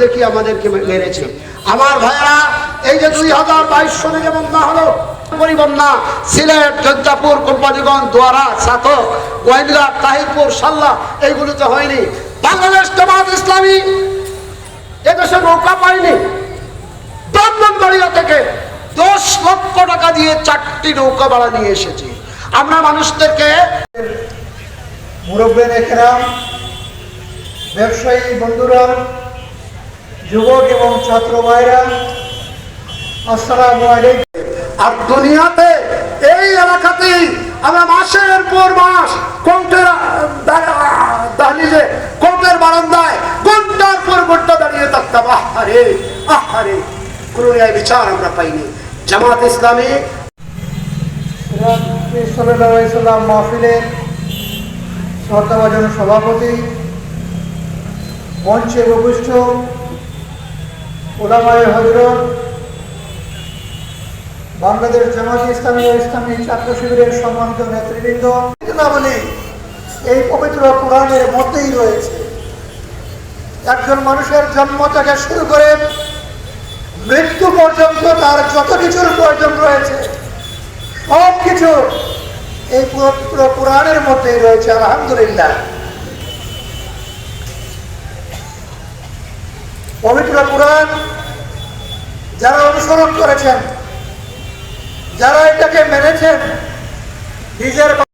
দেখি আমাদেরকে মেরেছে। আমার ভাইয়েরা, এই যে দুই হাজার বাইশ সনে যে বন্যা হলো দশ লক্ষ টাকা দিয়ে চারটি নৌকা ভাড়া নিয়ে এসেছি। আমরা মানুষদেরকে মুরব্বেন একরাম ব্যবসায়ী বন্ধুরা যুবক এবং ছাত্র ভাইরা আসসালামু আলাইকুম। আর দুনিয়াতে এই এলাকাতেই আমরা মাসের পর মাস কোর্টের দাঁড়িয়ে কোর্টের বারান্দায় ঘণ্টার পর ঘণ্টা দাঁড়িয়ে থাকতাম। আহারে আহারে কোনো ন্যায় বিচার আমরা পাইনি। জামাত ইসলামী সাল্লাম মাহফিলের শ্রদ্ধাভাজন সভাপতি মঞ্চে উপবিষ্ট ওলামায় হজরত বাংলাদেশ জামাত ইসলামী ইসলামী ছাত্র শিবিরের সম্মানিত নেতৃবৃন্দ বলি এই পবিত্র কোরআনের মধ্যেই রয়েছে। একজন মানুষের জন্ম থেকে শুরু করে মৃত্যু পর্যন্ত তার যত কিছুর প্রয়োজন রয়েছে সব কিছু এই পবিত্র কোরআনের মধ্যেই রয়েছে, আলহামদুলিল্লাহ। পবিত্র কোরআন যারা অনুসরণ করেছেন যারা এটাকে মেনেছেন নিজের